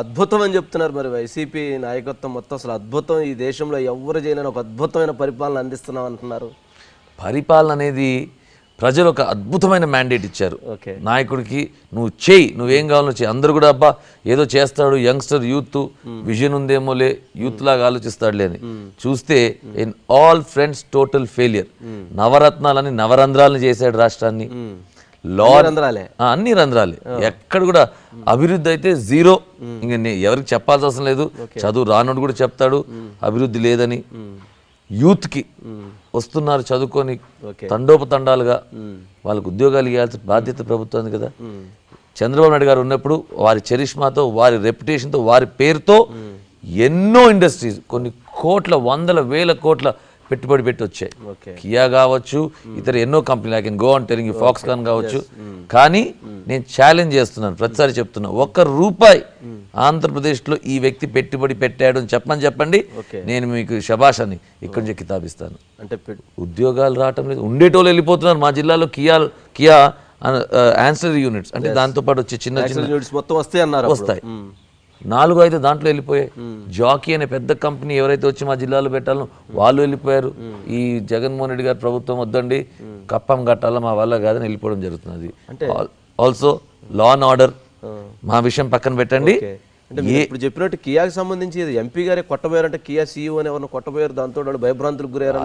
అద్భుతం అని చెప్తున్నారు మరి వైసీపీ నాయకత్వం మొత్తం. అసలు అద్భుతం ఈ దేశంలో ఎవరు చేయలేని ఒక అద్భుతమైన పరిపాలన అందిస్తున్నాం అంటున్నారు. పరిపాలన అనేది ప్రజలు ఒక అద్భుతమైన మ్యాండేట్ ఇచ్చారు. నాయకుడికి నువ్వు చేయి నువ్వేం కావాలో చేయి. అందరూ కూడా అబ్బా ఏదో చేస్తాడు యంగ్స్టర్ యూత్ విజన్ ఉందేమోలే యూత్ లాగా ఆలోచిస్తాడులే అని. చూస్తే in all friends total failure నవరత్నాలని నవరంధ్రాలను చేశాడు రాష్ట్రాన్ని. అన్ని రంధ్రాలే. ఎక్కడ కూడా అభివృద్ధి అయితే జీరో. ఇంక ఎవరికి చెప్పాల్సిన అవసరం లేదు. చదువు రానోడు కూడా చెప్తాడు. అభివృద్ధి లేదని యూత్కి వస్తున్నారు చదువుకొని. తండోపతండాలుగా. వాళ్ళకు ఉద్యోగాలు ఇవ్వాల్సిన బాధ్యత ప్రభుత్వానికి కదా. చంద్రబాబు నాయుడు గారు ఉన్నప్పుడు వారి చరిష్మాతో వారి రెప్యుటేషన్తో వారి పేరుతో ఎన్నో ఇండస్ట్రీస్ కొన్ని కోట్ల వందల వేల కోట్ల పెట్టుబడి పెట్టి వచ్చాయి కియా కావచ్చు ఇతర ఎన్నో కంపెనీలు I can go and telling Foxconn కావచ్చు. కానీ నేను ఛాలెంజ్ చేస్తున్నాను ప్రతిసారి చెప్తున్నా ఒక్క రూపాయి ఆంధ్రప్రదేశ్లో ఈ వ్యక్తి పెట్టుబడి పెట్టాడు అని చెప్పమని చెప్పండి. నేను మీకు శబాష్ అని ఇక్కడి నుంచి కితాబిస్తాను. అంటే ఉద్యోగాలు రావటం లేదు. ఉండేటోళ్ళు వెళ్ళిపోతున్నారు. మా జిల్లాలో కియా కియా ఆన్సర్ యూనిట్స్ అంటే దాంతోపాటు వచ్చే చిన్న చిన్న యూనిట్స్ మొత్తం వస్తాయి అన్నారు. వస్తాయి. నాలుగు అయితే దాంట్లో వెళ్ళిపోయాయి. జాకీ అనే పెద్ద కంపెనీ ఎవరైతే వచ్చి మా జిల్లాలో పెట్టాలో వాళ్ళు వెళ్ళిపోయారు. ఈ జగన్మోహన్ రెడ్డి గారి ప్రభుత్వం వద్దండి. కప్పం కట్టాలా మా వల్ల కాదని వెళ్ళిపోవడం జరుగుతున్నది. ఆల్సో లా అండ్ ఆర్డర్ మా విషయం పక్కన పెట్టండి. అంటే మీరు ఇప్పుడు చెప్పినట్టు కియాకి సంబంధించి ఇది ఎంపీ గారే కొట్టబోయారంటే కియా సీఈఓ అని ఎవరిని కొట్టబోయారు దాంతో వాళ్ళు భయభ్రాంతులకు గురయ్యారు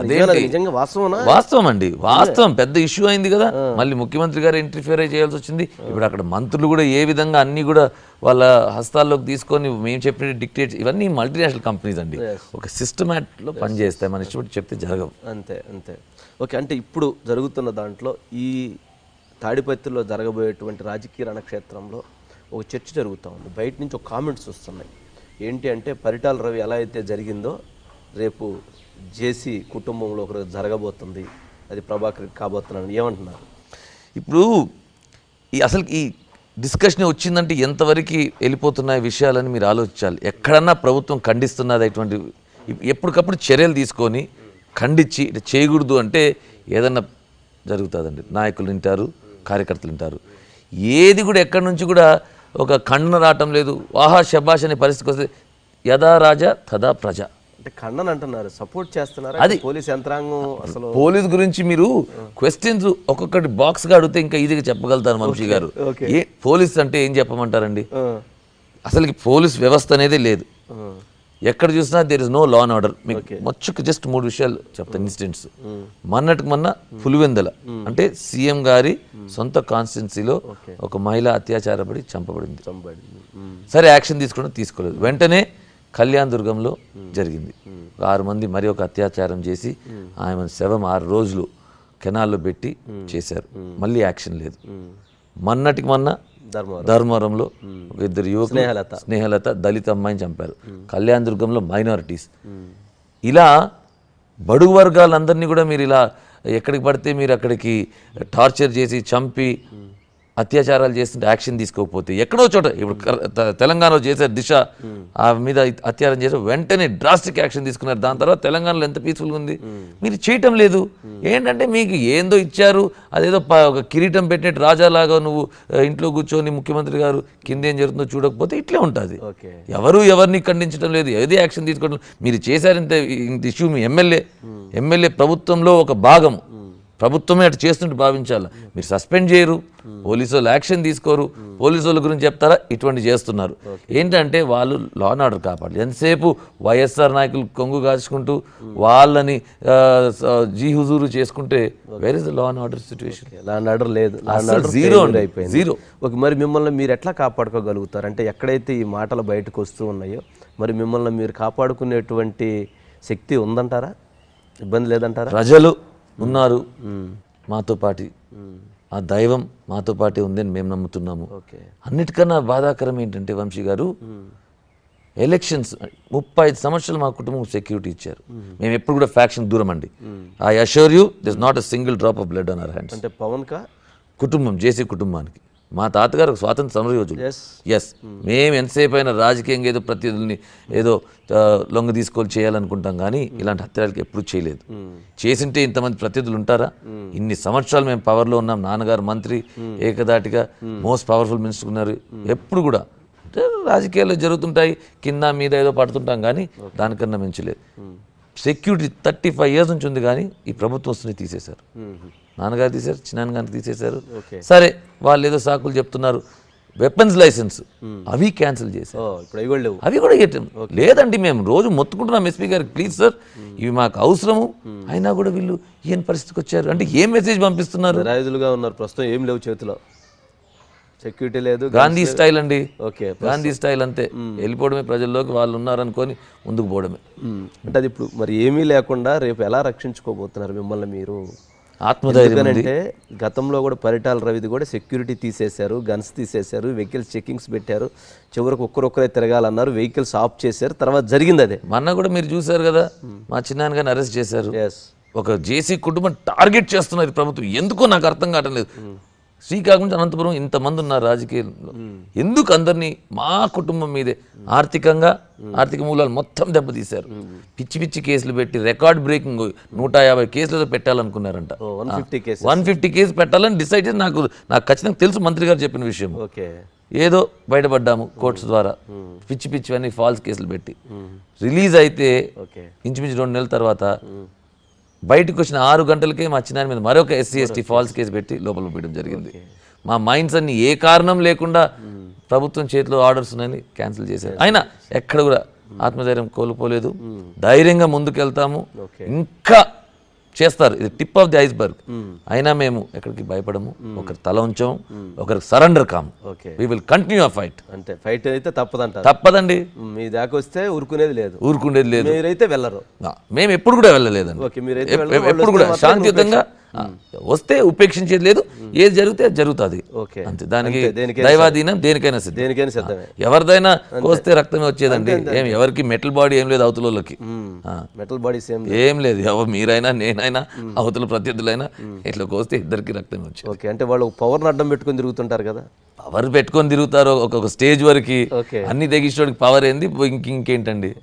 నిజంగా వాస్తవనా వాస్తవం అండి వాస్తవం. పెద్ద ఇష్యూ అయింది కదా. మళ్ళీ ముఖ్యమంత్రి గారు ఇంటర్ఫియర్ చేయాల్సి వచ్చింది. ఇప్పుడు అక్కడ మంత్రులు కూడా ఏ విధంగా అన్ని కూడా వాళ్ళ హస్తాల్లోకి తీసుకొని మేము చెప్పిన డిక్టేట్ ఇవన్నీ మల్టీనేషనల్ కంపెనీస్ అండి. ఒక సిస్టమాట్లో పనిచేస్తాయి. మన ఇష్టపడి చెప్తే జరగవు. అంతే అంతే. ఓకే అంటే ఇప్పుడు జరుగుతున్న దాంట్లో ఈ తాడిపత్రిలో జరగబోయేటువంటి రాజకీయ రణక్షేత్రంలో ఒక చర్చ జరుగుతూ ఉంది. బయట నుంచి ఒక కామెంట్స్ వస్తున్నాయి. ఏంటి అంటే పరిటాల రవి ఎలా అయితే జరిగిందో రేపు జేసీ కుటుంబంలో ఒకరు జరగబోతుంది. అది ప్రభాకర్ కాబోతున్నాను ఏమంటున్నారు? ఇప్పుడు ఈ అసలు ఈ డిస్కషన్ వచ్చిందంటే ఎంతవరకు వెళ్ళిపోతున్నాయి విషయాలని మీరు ఆలోచించాలి. ఎక్కడన్నా ప్రభుత్వం ఖండిస్తున్నది అటువంటి ఎప్పటికప్పుడు చర్యలు తీసుకొని ఖండించి ఇట్లా చేయకూడదు అంటే ఏదన్నా జరుగుతుందండి. నాయకులు వింటారు కార్యకర్తలు వింటారు. ఏది కూడా ఎక్కడి నుంచి కూడా ఒక ఖండన రావటం లేదు. ఆహా శబాష్ అనే పరిస్థితికి వస్తే యథా రాజా తదా ప్రజ. అంటే ఖండన్ అంటున్నారు. సపోర్ట్ చేస్తున్నారు? అది. పోలీస్ యంత్రాంగం అసలు పోలీస్ గురించి మీరు క్వశ్చన్స్ ఒక్కొక్కటి బాక్స్గా అడిగితే ఇంకా ఈజీగా చెప్పగలుగుతారు వంశీ గారు. ఏ పోలీస్ అంటే ఏం చెప్పమంటారండి? అసలుకి పోలీస్ వ్యవస్థ అనేదే లేదు. ఎక్కడ చూసినా there is no law and order మీకు మచ్చుకు జస్ట్ మూడు విషయాలు చెప్తాను ఇన్సిడెంట్స్ మొన్నటికి మొన్న పులివెందల. అంటే సీఎం గారి సొంత కాన్స్టిట్యున్సీలో ఒక మహిళ అత్యాచారపడి చంపబడింది. సరే యాక్షన్ తీసుకోవడం తీసుకోలేదు. వెంటనే కళ్యాణ్ దుర్గంలో జరిగింది. ఆరు మంది మరి ఒక అత్యాచారం చేసి ఆమె శవం ఆరు రోజులు కెనాల్లో పెట్టి చేశారు. మళ్ళీ యాక్షన్ లేదు. మొన్నటికి మొన్న ధర్మవరంలో ఒక ఇద్దరు యువకులు స్నేహలత. స్నేహలత దళిత అమ్మాయిని చంపారు. కళ్యాణ్ దుర్గంలో మైనారిటీస్. ఇలా బడుగు వర్గాలందరినీ కూడా మీరు ఇలా ఎక్కడికి పడితే మీరు అక్కడికి టార్చర్ చేసి చంపి అత్యాచారాలు చేస్తుంటే యాక్షన్ తీసుకోకపోతే ఎక్కడో చోట ఇప్పుడు తెలంగాణలో చేశారు దిశ ఆ మీద అత్యాచారం చేశారు వెంటనే డ్రాస్టిక్ యాక్షన్ తీసుకున్నారు. దాని తర్వాత తెలంగాణలో ఎంత పీస్ఫుల్గా ఉంది? మీరు చేయటం లేదు. ఏంటంటే మీకు ఏందో ఇచ్చారు. అదేదో ఒక కిరీటం పెట్టినట్టు రాజాలాగా నువ్వు ఇంట్లో కూర్చొని ముఖ్యమంత్రి గారు కింద ఏం జరుగుతుందో చూడకపోతే ఇట్లే ఉంటుంది. ఎవరు ఎవరిని ఖండించడం లేదు. ఏది యాక్షన్ తీసుకోవడం మీరు చేశారంటే ఇంత ఇష్యూ మీ ఎమ్మెల్యే. ఎమ్మెల్యే ప్రభుత్వంలో ఒక భాగం. ప్రభుత్వమే అటు చేస్తుంటే భావించాలి? మీరు సస్పెండ్ చేయరు పోలీసు వాళ్ళు యాక్షన్ తీసుకోరు పోలీసు వాళ్ళ గురించి చెప్తారా? ఇటువంటి చేస్తున్నారు. ఏంటంటే వాళ్ళు లా అండ్ ఆర్డర్ కాపాడాలి. ఎంతసేపు వైఎస్ఆర్ నాయకులు కొంగు కాచుకుంటూ వాళ్ళని జీ హుజూరు చేసుకుంటే where is the law and order situation order లేదు. ల్యాండ్ అసలు ఆర్డర్ failure అండి. అయిపోయింది. Zero. ఓకే మరి మిమ్మల్ని మీరు ఎట్లా కాపాడుకోగలుగుతారు? అంటే ఎక్కడైతే ఈ మాటలు బయటకు వస్తూ ఉన్నాయో మరి మిమ్మల్ని మీరు కాపాడుకునేటువంటి శక్తి ఉందంటారా? ఇబ్బంది లేదంటారా? ప్రజలు ఉన్నారు మాతో పాటి. ఆ దైవం మాతో పాటే ఉందని మేము నమ్ముతున్నాము. ఓకే. అన్నిటికన్నా బాధాకరం ఏంటంటే వంశీ గారు ఎలక్షన్స్ ముప్పై ఐదు సంవత్సరాలు మా కుటుంబం సెక్యూరిటీ ఇచ్చారు. మేము. ఎప్పుడు కూడా ఫ్యాక్షన్ దూరం అండి I assure you this not a single drop of blood on our hands. అంటే పవన్ కా? కుటుంబం జేసీ కుటుంబానికి. మా తాతగారు స్వాతంత్ర సమర యోధులు ఎస్ ఎస్ మేము ఎంతసేపు అయినా రాజకీయంగా ఏదో ప్రతినిధుల్ని ఏదో లొంగ తీసుకొని చేయాలనుకుంటాం కానీ ఇలాంటి హత్యలకి ఎప్పుడు చేయలేదు. చేసింటే ఇంతమంది ప్రతినిధులు ఉంటారా? ఇన్ని సంవత్సరాలు మేము పవర్లో ఉన్నాం. నాన్నగారు మంత్రి ఏకదాటిగా మోస్ట్ పవర్ఫుల్ మినిస్టర్ ఉన్నారు. ఎప్పుడు కూడా. రాజకీయాల్లో జరుగుతుంటాయి కింద మీద ఏదో పడుతుంటాం కానీ దానికన్నా మించలేదు సెక్యూరిటీ థర్టీ ఫైవ్ ఇయర్స్ నుంచి ఉంది కానీ ఈ ప్రభుత్వం వస్తుంది తీసేశారు. నాన్నగారు తీశారు చిన్నాన్నగారు తీసేశారు. సరే వాళ్ళు ఏదో సాకులు చెప్తున్నారు. Weapons licence. అవి క్యాన్సిల్ చేశారు. అవి కూడా లేవు. అవి కూడా ఇవ్వటం లేదండి మేము రోజు మొత్తుకుంటున్నాం ఎస్పీ గారికి ప్లీజ్ సార్. ఇవి మాకు అవసరము. అయినా కూడా వీళ్ళు ఏం పరిస్థితికి వచ్చారు. అంటే ఏం మెసేజ్ పంపిస్తున్నారు? నిరాయుధులుగా ఉన్నారు. ప్రస్తుతం ఏం లేవు చేతిలో. సెక్యూరిటీ లేదు గాంధీ స్టైల్ అండి. ఓకే గాంధీ స్టైల్ అంతే. వెళ్ళిపోవడమే ప్రజల్లోకి వాళ్ళు ఉన్నారనుకొని ముందుకు పోవడమే. అంటే అది ఇప్పుడు మరి ఏమీ లేకుండా రేపు ఎలా రక్షించుకోబోతున్నారు మిమ్మల్ని మీరు? ఆత్మధైర్యం ఎందుకనంటే గతంలో కూడా పరిటాల రవిది కూడా సెక్యూరిటీ తీసేశారు గన్స్ తీసేశారు వెహికల్స్ చెకింగ్స్ పెట్టారు. చివరికి ఒక్కరొక్కరే తిరగాలన్నారు వెహికల్స్ ఆఫ్ చేశారు. తర్వాత జరిగింది అదే. మొన్న కూడా మీరు చూశారు కదా మా చిన్నాన్న గారిని అరెస్ట్ చేశారు. ఒక జేసీ కుటుంబం టార్గెట్ చేస్తున్నారు ఈ ప్రభుత్వం. ఎందుకో నాకు అర్థం కావటం లేదు. శ్రీకాకుళం నుంచి అనంతపురం ఇంతమంది ఉన్నారు రాజకీయాల్లో ఎందుకు అందరినీ మా కుటుంబం మీదే ఆర్థికంగా ఆర్థిక మూలాలు మొత్తం దెబ్బతీశారు? పిచ్చి పిచ్చి కేసులు పెట్టి రికార్డ్ బ్రేకింగ్ నూట యాభై కేసులు పెట్టాలనుకున్నారంట. వన్ ఫిఫ్టీ కేసు పెట్టాలని డిసైడ్ చేసి నాకు నాకు ఖచ్చితంగా తెలుసు మంత్రి గారు చెప్పిన విషయం. ఏదో బయటపడ్డాము కోర్ట్స్ ద్వారా. పిచ్చి పిచ్చివన్నీ ఫాల్స్ కేసులు పెట్టి. రిలీజ్ అయితే ఇంచుమించు రెండు నెలల తర్వాత బయటకు వచ్చిన ఆరు గంటలకే మా చిన్న మీద మరొక ఎస్సీ ఎస్టీ ఫాల్స్ కేసు పెట్టి లోపల పెట్టడం జరిగింది. మా మైండ్స్ అన్ని ఏ కారణం లేకుండా ప్రభుత్వం చేతిలో ఆర్డర్స్ ఉన్నాయని క్యాన్సిల్ చేశారు. అయినా ఎక్కడ కూడా ఆత్మధైర్యం కోల్పోలేదు. ధైర్యంగా ముందుకెళ్తాము. ఇంకా చేస్తారు. ఇది టిప్ ఆఫ్ ది ఐస్బర్గ్. అయినా మేము ఎక్కడికి భయపడము. ఒకరి తల ఉంచాము. ఒకరికి సరెండర్ కాము. వీ విల్ కంటిన్యూ ఆ ఫైట్ అంటే ఫైట్ అయితే తప్పదంటారు. తప్పదండి. మీ దాకా వస్తే ఊరుకునేది లేదు. ఊరుకుండేది లేదు. మీరైతే వెళ్ళరు. మేము ఎప్పుడు కూడా వెళ్ళలేదండి. ఎప్పుడు కూడా శాంతియుతంగా వస్తే ఉపేక్షించేది లేదు. ఏది జరిగితే అది జరుగుతుంది. అంతే. దానికి దైవాధీనం దేనికైనా సిద్ధం. దేనికైనా సిద్ధమే. ఎవరిదైనా కోస్తే రక్తమే వచ్చేదండి. ఏం ఎవరికి మెటల్ బాడీ ఏం లేదు అవతలకి మెటల్ బాడీ ఏం లేదు. ఎవరు మీరైనా నేనైనా అవతల ప్రత్యర్థులైనా ఇట్లా కోస్తే ఇద్దరికి రక్తమే వచ్చేది. ఓకే. అంటే వాళ్ళు పవర్ని అడ్డం పెట్టుకొని తిరుగుతుంటారు కదా? పవర్ పెట్టుకొని తిరుగుతారు ఒక్కొక్క స్టేజ్ వరకు. అన్ని తెగించడానికి పవర్ ఏంది? ఇంక ఇంకేంటండి?